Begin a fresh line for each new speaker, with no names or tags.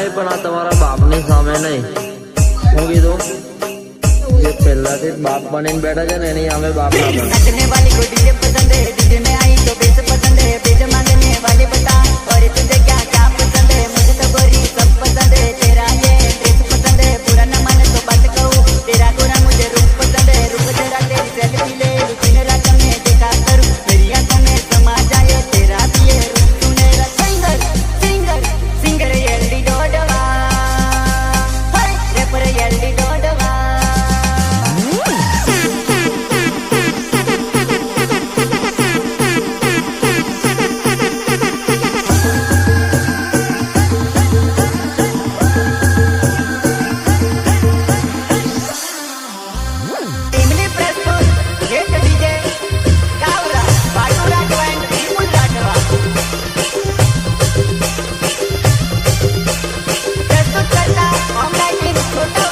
है पना तुम्हारा बाप नहीं सामे नहीं। होगी तो ये पहला बाप बने बैठा जाने नहीं हमें बाप ना बने।
i'm Baby, for